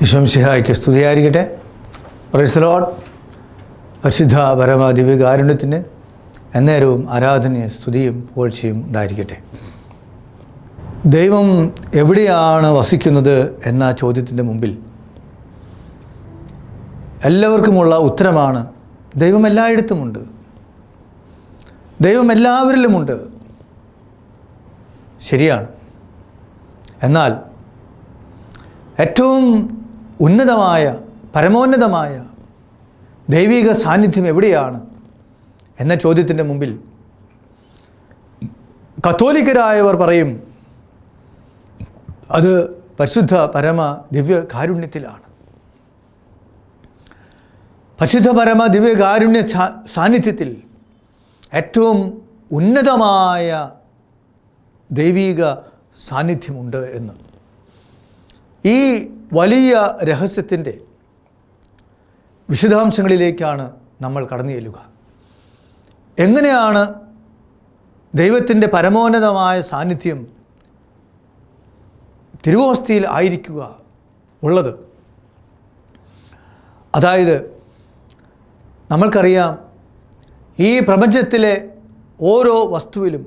വിശ്വംസിഹായ്ക്ക് സ്തുതിയായിരിക്കട്ടെ. പ്രൈസലോട്ട് പരിശുദ്ധ പരമ ദിവ്യകാരുണ്യത്തിന് എന്നേരവും ആരാധനയും സ്തുതിയും പുകഴ്ചയും ഉണ്ടായിരിക്കട്ടെ. ദൈവം എവിടെയാണ് വസിക്കുന്നത് എന്ന ചോദ്യത്തിന്റെ മുമ്പിൽ എല്ലാവർക്കുമുള്ള ഉത്തരമാണ് ദൈവം എല്ലായിടത്തുമുണ്ട്. ദൈവം എല്ലാവരിലുമുണ്ട്. ശരിയാണ്. എന്നാൽ ഏറ്റവും ഉന്നതമായ പരമോന്നതമായ ദൈവിക സാന്നിധ്യം എവിടെയാണ് എന്ന ചോദ്യത്തിന്റെ മുമ്പിൽ കത്തോലിക്കരായവർ പറയും അത് പരിശുദ്ധ പരമ ദിവ്യ കാരുണ്യത്തിലാണ്. പരിശുദ്ധ പരമ ദിവ്യ കാരുണ്യ സാന്നിധ്യത്തിൽ ഏറ്റവും ഉന്നതമായ ദൈവിക സാന്നിധ്യമുണ്ട് എന്ന്. ഈ വലിയ രഹസ്യത്തിന്റെ വിശദാംശങ്ങളിലേക്കാണ് നമ്മൾ കടന്നു ചെല്ലുക എങ്ങനെയാണ് ദൈവത്തിന്റെ പരമോന്നതമായ സാന്നിധ്യം തിരുവോസ്തിയിൽ ആയിരിക്കുക ഉള്ളത്? അതായത് നമ്മൾക്കറിയാം ഈ പ്രപഞ്ചത്തിലെ ഓരോ വസ്തുവിലും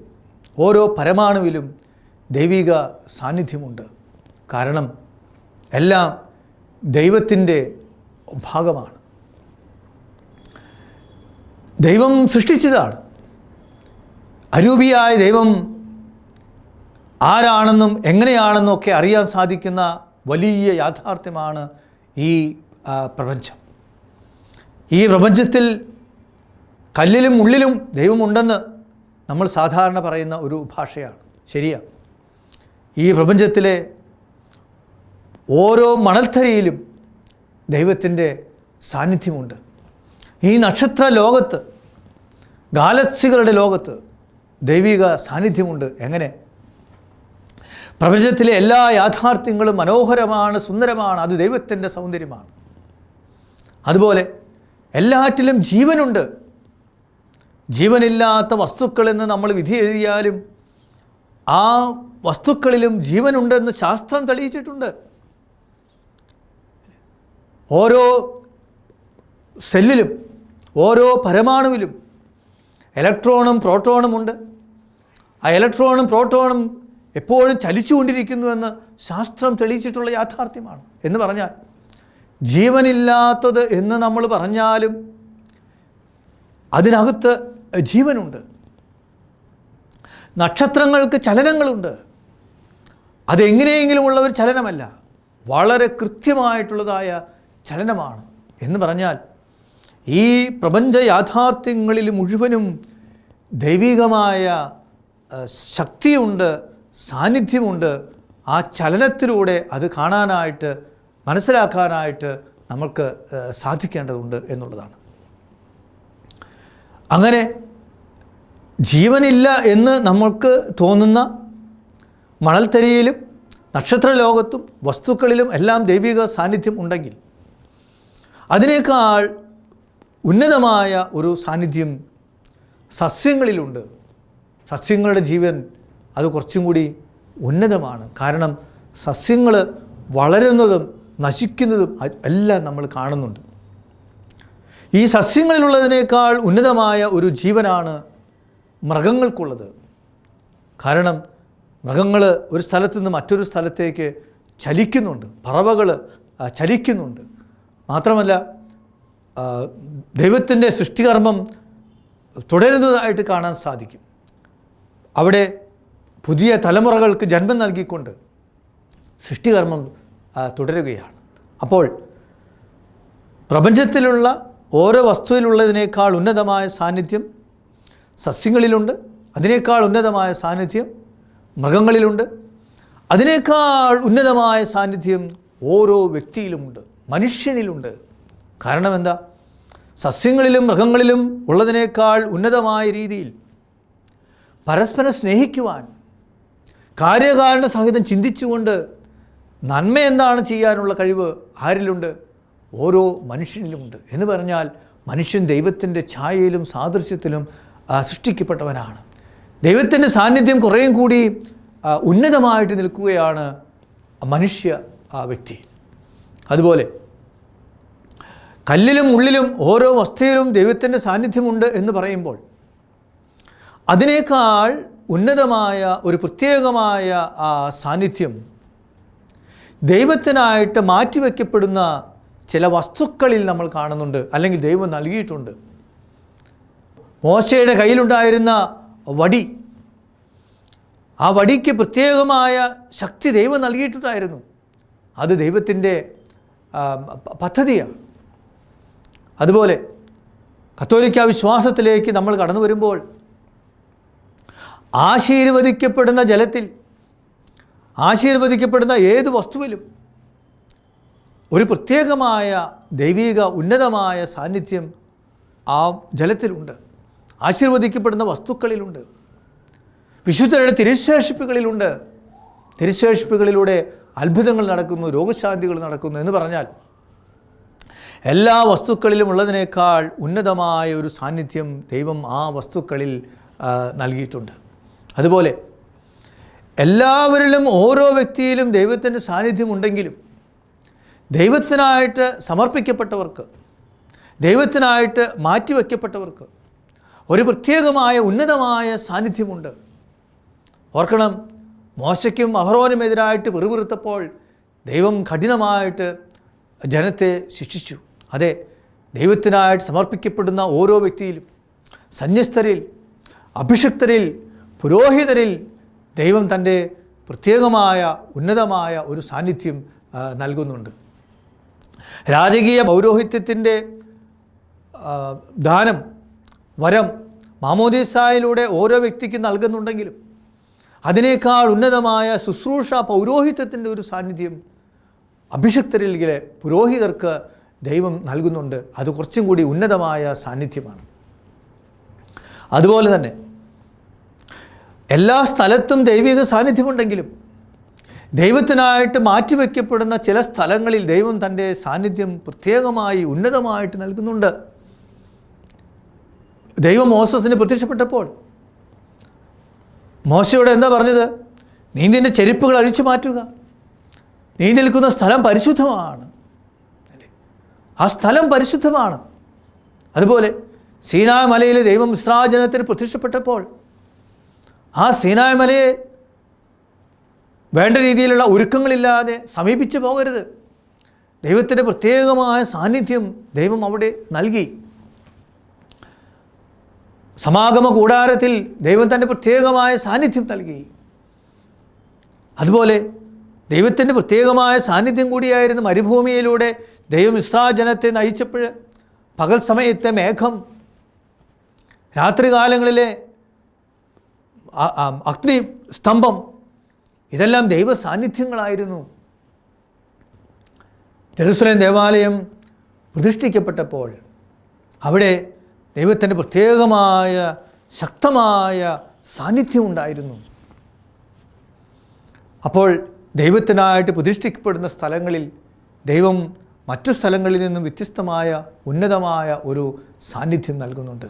ഓരോ പരമാണുവിലും ദൈവിക സാന്നിധ്യമുണ്ട്. കാരണം എല്ലാം ദൈവത്തിന്റെ ഭാഗമാണ്. ദൈവം സൃഷ്ടിച്ചതാണ്. അരൂപിയായ ദൈവം ആരാണെന്നും എങ്ങനെയാണെന്നും ഒക്കെ അറിയാൻ സാധിക്കുന്ന വലിയ യാഥാർത്ഥ്യമാണ് ഈ പ്രപഞ്ചം. ഈ പ്രപഞ്ചത്തിൽ കല്ലിലും ഉള്ളിലും ദൈവമുണ്ടെന്ന് നമ്മൾ സാധാരണ പറയുന്ന ഒരു ഭാഷയാണ്. ശരിയാണ് ഈ പ്രപഞ്ചത്തിലെ ഓരോ മണൽത്തരയിലും ദൈവത്തിന്റെ സാന്നിധ്യമുണ്ട്. ഈ നക്ഷത്ര ലോകത്ത് ഗാലക്സികളുടെ ലോകത്ത് ദൈവിക സാന്നിധ്യമുണ്ട്. എങ്ങനെ? പ്രപഞ്ചത്തിലെ എല്ലാ യാഥാർത്ഥ്യങ്ങളും മനോഹരമാണ് സുന്ദരമാണ് അത് ദൈവത്തിന്റെ സൗന്ദര്യമാണ്. അതുപോലെ എല്ലാറ്റിലും ജീവനുണ്ട്. ജീവനില്ലാത്ത വസ്തുക്കളെന്ന് നമ്മൾ വിധി എഴുതിയാലും ആ വസ്തുക്കളിലും ജീവനുണ്ടെന്ന് ശാസ്ത്രം തെളിയിച്ചിട്ടുണ്ട്. ഓരോ സെല്ലിലും ഓരോ പരമാണുവിലും ഇലക്ട്രോണും പ്രോട്ടോണും ഉണ്ട്. ആ ഇലക്ട്രോണും പ്രോട്ടോണും എപ്പോഴും ചലിച്ചുകൊണ്ടിരിക്കുന്നുവെന്ന് ശാസ്ത്രം തെളിയിച്ചിട്ടുള്ള യാഥാർത്ഥ്യമാണ് എന്ന് പറഞ്ഞാൽ ജീവനില്ലാത്തത് എന്ന് നമ്മൾ പറഞ്ഞാലും അതിനകത്ത് ജീവനുണ്ട്. നക്ഷത്രങ്ങൾക്ക് ചലനങ്ങളുണ്ട്. അതെങ്ങനെയെങ്കിലും ഉള്ള ഒരു ചലനമല്ല. വളരെ കൃത്യമായിട്ടുള്ളതായ ചലനമാണ് എന്ന് പറഞ്ഞാൽ ഈ പ്രപഞ്ച യാഥാർത്ഥ്യങ്ങളിൽ മുഴുവനും ദൈവികമായ ശക്തിയുണ്ട് സാന്നിധ്യമുണ്ട്. ആ ചലനത്തിലൂടെ അത് കാണാനായിട്ട് മനസ്സിലാക്കാനായിട്ട് നമുക്ക് സാധിക്കേണ്ടതുണ്ട് എന്നുള്ളതാണ്. അങ്ങനെ ജീവനില്ല എന്ന് നമ്മൾക്ക് തോന്നുന്ന മണൽത്തരിയിലും നക്ഷത്രലോകത്തും വസ്തുക്കളിലും എല്ലാം ദൈവിക സാന്നിധ്യം ഉണ്ടെങ്കിൽ അതിനേക്കാൾ ഉന്നതമായ ഒരു സാന്നിധ്യം സസ്യങ്ങളിലുണ്ട്. സസ്യങ്ങളുടെ ജീവൻ അത് കുറച്ചും കൂടി ഉന്നതമാണ്. കാരണം സസ്യങ്ങൾ വളരുന്നതും നശിക്കുന്നതും എല്ലാം നമ്മൾ കാണുന്നുണ്ട്. ഈ സസ്യങ്ങളിലുള്ളതിനേക്കാൾ ഉന്നതമായ ഒരു ജീവനാണ് മൃഗങ്ങൾക്കുള്ളത്. കാരണം മൃഗങ്ങൾ ഒരു സ്ഥലത്തുനിന്ന് മറ്റൊരു സ്ഥലത്തേക്ക് ചലിക്കുന്നുണ്ട്. പറവകൾ ചലിക്കുന്നുണ്ട്. മാത്രമല്ല ദൈവത്തിന്റെ സൃഷ്ടികർമ്മം തുടരുന്നതായിട്ട് കാണാൻ സാധിക്കും. അവിടെ പുതിയ തലമുറകൾക്ക് ജന്മം നൽകിക്കൊണ്ട് സൃഷ്ടികർമ്മം തുടരുകയാണ്. അപ്പോൾ പ്രപഞ്ചത്തിലുള്ള ഓരോ വസ്തുവിലുള്ളതിനേക്കാൾ ഉന്നതമായ സാന്നിധ്യം സസ്യങ്ങളിലുണ്ട്. അതിനേക്കാൾ ഉന്നതമായ സാന്നിധ്യം മൃഗങ്ങളിലുണ്ട്. അതിനേക്കാൾ ഉന്നതമായ സാന്നിധ്യം ഓരോ വ്യക്തിയിലുമുണ്ട്. മനുഷ്യനിലുണ്ട്. കാരണം എന്താ സസ്യങ്ങളിലും മൃഗങ്ങളിലും ഉള്ളതിനേക്കാൾ ഉന്നതമായ രീതിയിൽ പരസ്പരം സ്നേഹിക്കുവാൻ കാര്യകാരണ സഹിതം ചിന്തിച്ചുകൊണ്ട് നന്മ എന്താണ് ചെയ്യാനുള്ള കഴിവ് ആരിലുണ്ട്? ഓരോ മനുഷ്യനിലുമുണ്ട്. എന്ന് പറഞ്ഞാൽ മനുഷ്യൻ ദൈവത്തിന്റെ ഛായയിലും സാദൃശ്യത്തിലും സൃഷ്ടിക്കപ്പെട്ടവനാണ്. ദൈവത്തിന്റെ സാന്നിധ്യം കുറേയും കൂടി ഉന്നതമായിട്ട് നിൽക്കുകയാണ് മനുഷ്യ വ്യക്തി. അതുപോലെ കല്ലിലും ഉള്ളിലും ഓരോ വസ്തുവിലും ദൈവത്തിന്റെ സാന്നിധ്യമുണ്ട് എന്ന് പറയുമ്പോൾ അതിനേക്കാൾ ഉന്നതമായ ഒരു പ്രത്യേകമായ ആ സാന്നിധ്യം ദൈവത്തിനായിട്ട് മാറ്റിവെക്കപ്പെടുന്ന ചില വസ്തുക്കളിൽ നമ്മൾ കാണുന്നുണ്ട് അല്ലെങ്കിൽ ദൈവം നൽകിയിട്ടുണ്ട്. മോശയുടെ കയ്യിലുണ്ടായിരുന്ന വടി ആ വടിക്ക് പ്രത്യേകമായ ശക്തി ദൈവം നൽകിയിട്ടുണ്ടായിരുന്നു. അത് ദൈവത്തിന്റെ പദ്ധതിയാണ്. അതുപോലെ കത്തോലിക്ക വിശ്വാസത്തിലേക്ക് നമ്മൾ കടന്നു വരുമ്പോൾ ആശീർവദിക്കപ്പെടുന്ന ജലത്തിൽ ആശീർവദിക്കപ്പെടുന്ന ഏത് വസ്തുവിലും ഒരു പ്രത്യേകമായ ദൈവിക ഉന്നതമായ സാന്നിധ്യം ആ ജലത്തിലുണ്ട്. ആശീർവദിക്കപ്പെടുന്ന വസ്തുക്കളിലുണ്ട്. വിശുദ്ധരുടെ തിരുശേഷിപ്പുകളിലുണ്ട്. തിരുശേഷിപ്പുകളിലൂടെ അത്ഭുതങ്ങൾ നടക്കുന്നു രോഗശാന്തികൾ നടക്കുന്നു എന്ന് പറഞ്ഞാൽ എല്ലാ വസ്തുക്കളിലും ഉള്ളതിനേക്കാൾ ഉന്നതമായ ഒരു സാന്നിധ്യം ദൈവം ആ വസ്തുക്കളിൽ നൽകിയിട്ടുണ്ട്. അതുപോലെ എല്ലാവരിലും ഓരോ വ്യക്തിയിലും ദൈവത്തിന്റെ സാന്നിധ്യമുണ്ടെങ്കിലും ദൈവത്തിനായിട്ട് സമർപ്പിക്കപ്പെട്ടവർക്ക് ദൈവത്തിനായിട്ട് മാറ്റിവെക്കപ്പെട്ടവർക്ക് ഒരു പ്രത്യേകമായ ഉന്നതമായ സാന്നിധ്യമുണ്ട്. ഓർക്കണം മോശയ്ക്കും അഹ്റോനുമെതിരായിട്ട് പിറുപിറുത്തപ്പോൾ ദൈവം കഠിനമായിട്ട് ജനത്തെ ശിക്ഷിച്ചു. അതെ ദൈവത്തിനായിട്ട് സമർപ്പിക്കപ്പെടുന്ന ഓരോ വ്യക്തിയിലും സന്യസ്തരിൽ അഭിഷിക്തരിൽ പുരോഹിതരിൽ ദൈവം തന്റെ പ്രത്യേകമായ ഉന്നതമായ ഒരു സാന്നിധ്യം നൽകുന്നുണ്ട്. രാജകീയ പൗരോഹിത്യത്തിന്റെ ദാനം വരം മാമോദീസായിലൂടെ ഓരോ വ്യക്തിക്കും നൽകുന്നുണ്ടെങ്കിലും അതിനേക്കാൾ ഉന്നതമായ ശുശ്രൂഷ പൗരോഹിത്യത്തിന്റെ ഒരു സാന്നിധ്യം അഭിഷിക്തരിലെ പുരോഹിതർക്ക് ദൈവം നൽകുന്നുണ്ട്. അത് കുറച്ചും കൂടി ഉന്നതമായ സാന്നിധ്യമാണ്. അതുപോലെ തന്നെ എല്ലാ സ്ഥലത്തും ദൈവിക സാന്നിധ്യമുണ്ടെങ്കിലും ദൈവത്തിനായിട്ട് മാറ്റിവെക്കപ്പെടുന്ന ചില സ്ഥലങ്ങളിൽ ദൈവം തന്റെ സാന്നിധ്യം പ്രത്യേകമായി ഉന്നതമായിട്ട് നൽകുന്നുണ്ട്. ദൈവം മോസസിന് പ്രത്യക്ഷപ്പെട്ടപ്പോൾ മോശയോട് എന്താ പറഞ്ഞത്? നീ നിന്റെ ചെരുപ്പുകൾ അഴിച്ചു മാറ്റുക നീ നിൽക്കുന്ന സ്ഥലം പരിശുദ്ധമാണ്? ആ സ്ഥലം പരിശുദ്ധമാണ്. അതുപോലെ സീനായ മലയിൽ ദൈവം ഇസ്രാജനത്തിന് പ്രത്യക്ഷപ്പെട്ടപ്പോൾ ആ സീനായ മലയെ വേണ്ട രീതിയിലുള്ള ഒരുക്കങ്ങളില്ലാതെ സമീപിച്ചു പോകരുത്. ദൈവത്തിന്റെ പ്രത്യേകമായ സാന്നിധ്യം ദൈവം അവിടെ നൽകി. സമാഗമ കൂടാരത്തിൽ ദൈവം തന്റെ പ്രത്യേകമായ സാന്നിധ്യം നൽകി. അതുപോലെ ദൈവത്തിന്റെ പ്രത്യേകമായ സാന്നിധ്യം കൂടിയായിരുന്നു മരുഭൂമിയിലൂടെ ദൈവം ഇസ്രാജനത്തെ നയിച്ചപ്പോൾ പകൽ സമയത്തെ മേഘം രാത്രികാലങ്ങളിലെ അഗ്നി സ്തംഭം ഇതെല്ലാം ദൈവ സാന്നിധ്യങ്ങളായിരുന്നു. ജെറുസലേം ദേവാലയം പ്രതിഷ്ഠിക്കപ്പെട്ടപ്പോൾ അവിടെ ദൈവത്തിന്റെ പ്രത്യേകമായ ശക്തമായ സാന്നിധ്യം ഉണ്ടായിരുന്നു. അപ്പോൾ ദൈവത്തിനായിട്ട് പ്രതിഷ്ഠിക്കപ്പെടുന്ന സ്ഥലങ്ങളിൽ ദൈവം മറ്റു സ്ഥലങ്ങളിൽ നിന്നും വ്യത്യസ്തമായ ഉന്നതമായ ഒരു സാന്നിധ്യം നൽകുന്നുണ്ട്.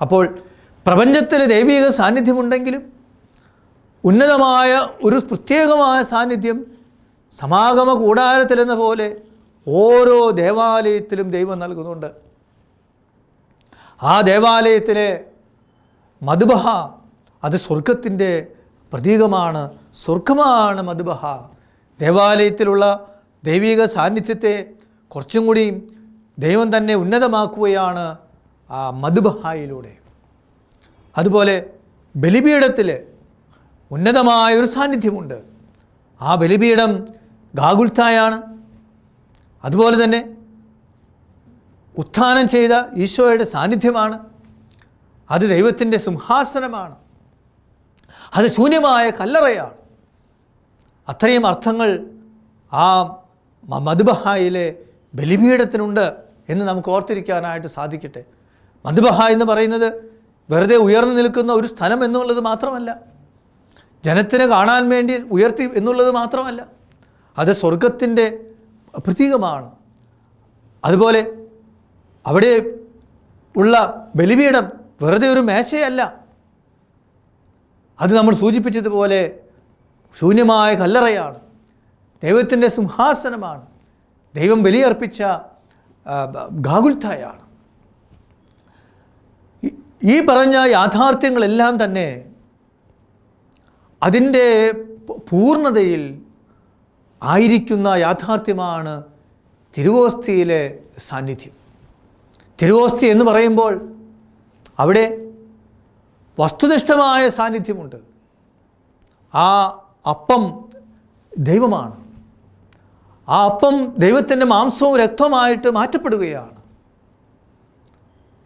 അപ്പോൾ പ്രപഞ്ചത്തിൽ ദൈവിക സാന്നിധ്യമുണ്ടെങ്കിലും ഉന്നതമായ ഒരു പ്രത്യേകമായ സാന്നിധ്യം സമാഗമ കൂടാരത്തിലെന്ന പോലെ ഓരോ ദേവാലയത്തിലും ദൈവം നൽകുന്നുണ്ട്. ആ ദേവാലയത്തിലെ മധുബഹ അത് സ്വർഗത്തിന്റെ പ്രതീകമാണ്. സ്വർഗമാണ് മധുബഹ. ദേവാലയത്തിലുള്ള ദൈവിക സാന്നിധ്യത്തെ കുറച്ചും കൂടി ദൈവം തന്നെ ഉന്നതമാക്കുകയാണ് ആ മധുബഹായിലൂടെ. അതുപോലെ ബലിപീഠത്തിൽ ഉന്നതമായ ഒരു സാന്നിധ്യമുണ്ട്. ആ ബലിപീഠം ഗാഗുൽത്തായാണ്. അതുപോലെ തന്നെ ഉത്ഥാനം ചെയ്ത ഈശോയുടെ സാന്നിധ്യമാണ്. അത് ദൈവത്തിന്റെ സിംഹാസനമാണ്. അത് ശൂന്യമായ കല്ലറയാണ്. അത്രയും അർത്ഥങ്ങൾ ആ മധുബഹായിലെ ബലിപീഠത്തിനുണ്ട് എന്ന് നമുക്ക് ഓർത്തിരിക്കാനായിട്ട് സാധിക്കട്ടെ. മധുബഹ എന്ന് പറയുന്നത് വെറുതെ ഉയർന്നു നിൽക്കുന്ന ഒരു സ്ഥലം എന്നുള്ളത് മാത്രമല്ല. ജനത്തിന് കാണാൻ വേണ്ടി ഉയർത്തി എന്നുള്ളത് മാത്രമല്ല. അത് സ്വർഗത്തിന്റെ പ്രതീകമാണ്. അതുപോലെ അവിടെ ഉള്ള ബലിപീഠം വെറുതെ ഒരു മേശയല്ല. അത് നമ്മൾ സൂചിപ്പിച്ചതുപോലെ ശൂന്യമായ കല്ലറയാണ്. ദൈവത്തിന്റെ സിംഹാസനമാണ്. ദൈവം ബലിയർപ്പിച്ച ഗാകുൽത്തായാണ്. ഈ- പറഞ്ഞ യാഥാർത്ഥ്യങ്ങളെല്ലാം തന്നെ അതിന്റെ പൂർണതയിൽ ആയിരിക്കുന്ന യാഥാർത്ഥ്യമാണ് തിരുവോസ്തിയിലെ സാന്നിധ്യം. തിരുവോസ്തി എന്ന് പറയുമ്പോൾ അവിടെ വസ്തുനിഷ്ഠമായ സാന്നിധ്യമുണ്ട്. ആ അപ്പം ദൈവമാണ്. ആ അപ്പം ദൈവത്തിന്റെ മാംസവും രക്തവുമായിട്ട് മാറ്റപ്പെടുകയാണ്.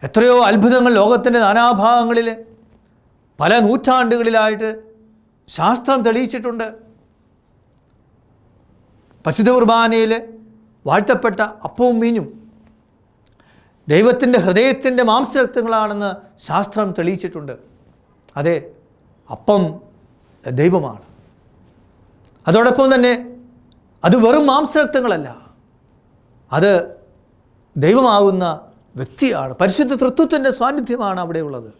എത്രയോ അത്ഭുതങ്ങൾ ലോകത്തിന്റെ നാനാഭാഗങ്ങളിൽ പല നൂറ്റാണ്ടുകളിലായിട്ട് ശാസ്ത്രം തെളിയിച്ചിട്ടുണ്ട്. പരിശുദ്ധ കുർബാനയിൽ വാഴ്ത്തപ്പെട്ട അപ്പവും മീനും ദൈവത്തിന്റെ ഹൃദയത്തിന്റെ മാംസരക്തങ്ങളാണെന്ന് ശാസ്ത്രം തെളിയിച്ചിട്ടുണ്ട്. അതെ അപ്പം ദൈവമാണ്. അതോടൊപ്പം തന്നെ അത് വെറും മാംസരക്തങ്ങളല്ല. അത് ദൈവമാകുന്ന വ്യക്തിയാണ്. പരിശുദ്ധ തൃത്വത്തിന്റെ സാന്നിധ്യമാണ് അവിടെയുള്ളത്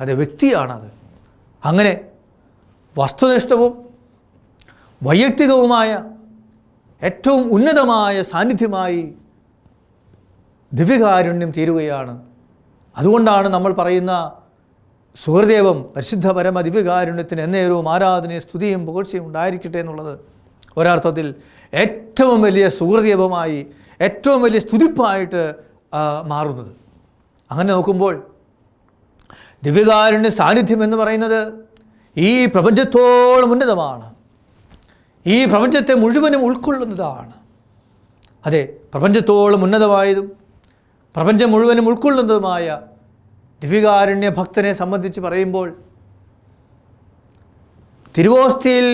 അത് വ്യക്തിയാണത്. അങ്ങനെ വസ്തുനിഷ്ഠവും വൈയക്തികവുമായ ഏറ്റവും ഉന്നതമായ സാന്നിധ്യമായി ദിവ്യകാരുണ്യം തീരുകയാണ്. അതുകൊണ്ടാണ് നമ്മൾ പറയുന്ന സുഹൃദേവം പരിശുദ്ധ പരമ ദിവ്യകാരുണ്യത്തിന് എന്നേരവും ആരാധനയും സ്തുതിയും പുകഴ്ചയും ഉണ്ടായിരിക്കട്ടെ എന്നുള്ളത്. ഒരർത്ഥത്തിൽ ഏറ്റവും വലിയ സുഹൃദേവമായി ഏറ്റവും വലിയ സ്തുതിപ്പായിട്ട് മാറുന്നത്. അങ്ങനെ നോക്കുമ്പോൾ ദിവ്യകാരുണ്യ സാന്നിധ്യം എന്ന് പറയുന്നത് ഈ പ്രപഞ്ചത്തോളം ഉന്നതമാണ്. ഈ പ്രപഞ്ചത്തെ മുഴുവനും ഉൾക്കൊള്ളുന്നതാണ്. അതെ പ്രപഞ്ചത്തോളം ഉന്നതമായതും പ്രപഞ്ചം മുഴുവനും ഉൾക്കൊള്ളുന്നതുമായ ദിവ്യകാരുണ്യ ഭക്തനെ സംബന്ധിച്ച് പറയുമ്പോൾ തിരുവോസ്തിയിൽ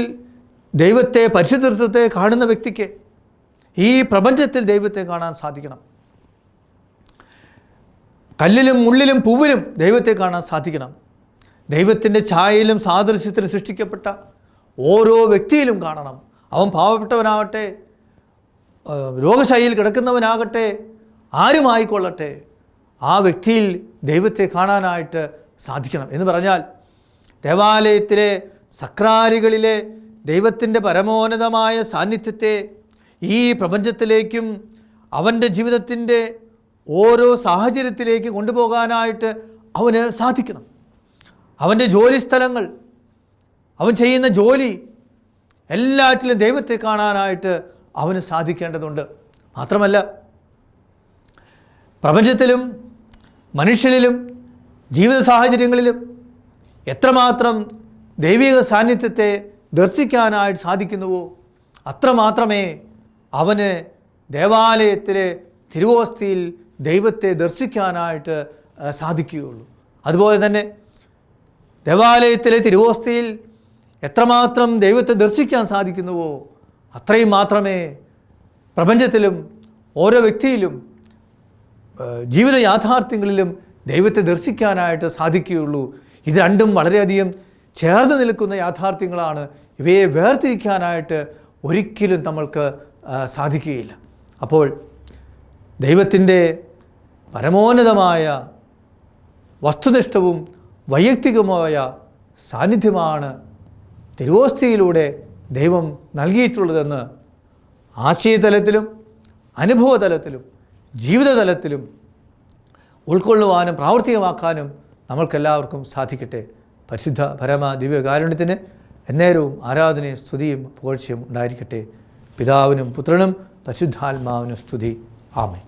ദൈവത്തെ പരിശുദ്ധത്വത്തെ കാണുന്ന വ്യക്തിക്ക് ഈ പ്രപഞ്ചത്തിൽ ദൈവത്തെ കാണാൻ സാധിക്കണം. കല്ലിലും മുള്ളിലും പൂവിലും ദൈവത്തെ കാണാൻ സാധിക്കണം. ദൈവത്തിന്റെ ഛായയിലും സാദൃശ്യത്തിലും സൃഷ്ടിക്കപ്പെട്ട ഓരോ വ്യക്തിയിലും കാണണം. അവൻ പാവപ്പെട്ടവനാകട്ടെ രോഗശൈലിയിൽ കിടക്കുന്നവനാകട്ടെ ആരുമായിക്കൊള്ളട്ടെ ആ വ്യക്തിയിൽ ദൈവത്തെ കാണാനായിട്ട് സാധിക്കണം എന്ന് പറഞ്ഞാൽ ദേവാലയത്തിലെ സക്രാരികളിലെ ദൈവത്തിന്റെ പരമോന്നതമായ സാന്നിധ്യത്തെ ഈ പ്രപഞ്ചത്തിലേക്കും അവന്റെ ജീവിതത്തിന്റെ ഓരോ സാഹചര്യത്തിലേക്ക് കൊണ്ടുപോകാനായിട്ട് അവന് സാധിക്കണം. അവന്റെ ജോലിസ്ഥലങ്ങൾ അവൻ ചെയ്യുന്ന ജോലി എല്ലാറ്റിലും ദൈവത്തെ കാണാനായിട്ട് അവന് സാധിക്കേണ്ടതുണ്ട്. മാത്രമല്ല പ്രപഞ്ചത്തിലും മനുഷ്യരിലും ജീവിത സാഹചര്യങ്ങളിലും എത്രമാത്രം ദൈവിക സാന്നിധ്യത്തെ ദർശിക്കാനായിട്ട് സാധിക്കുന്നുവോ? അത്രമാത്രമേ അവന് ദേവാലയത്തിലെ തിരുവോസ്തിയിൽ ദൈവത്തെ ദർശിക്കാനായിട്ട് സാധിക്കുകയുള്ളൂ. അതുപോലെ തന്നെ ദേവാലയത്തിലെ തിരുവോസ്തിയിൽ എത്രമാത്രം ദൈവത്തെ ദർശിക്കാൻ സാധിക്കുന്നുവോ അത്രയും മാത്രമേ പ്രപഞ്ചത്തിലും ഓരോ വ്യക്തിയിലും ജീവിത യാഥാർത്ഥ്യങ്ങളിലും ദൈവത്തെ ദർശിക്കാനായിട്ട് സാധിക്കുകയുള്ളൂ. ഇത് രണ്ടും വളരെയധികം ചേർന്ന് നിൽക്കുന്ന യാഥാർത്ഥ്യങ്ങളാണ്. ഇവയെ വേർതിരിക്കാനായിട്ട് ഒരിക്കലും നമ്മൾക്ക് സാധിക്കുകയില്ല. അപ്പോൾ ദൈവത്തിന്റെ പരമോന്നതമായ വസ്തുനിഷ്ഠവും വൈയക്തികമായ സാന്നിധ്യമാണ് തിരുവോസ്തിയിലൂടെ ദൈവം നൽകിയിട്ടുള്ളതെന്ന് ആശയതലത്തിലും അനുഭവതലത്തിലും ജീവിതതലത്തിലും ഉൾക്കൊള്ളുവാനും പ്രാവർത്തികമാക്കാനും നമ്മൾക്കെല്ലാവർക്കും സാധിക്കട്ടെ. പരിശുദ്ധ പരമ ദിവ്യകാരുണ്യത്തിന് എന്നേരവും ആരാധനയും സ്തുതിയും പുകഴ്ചയും ഉണ്ടായിരിക്കട്ടെ. പിതാവിനും പുത്രനും പരിശുദ്ധാത്മാവിനും സ്തുതി. ആമേ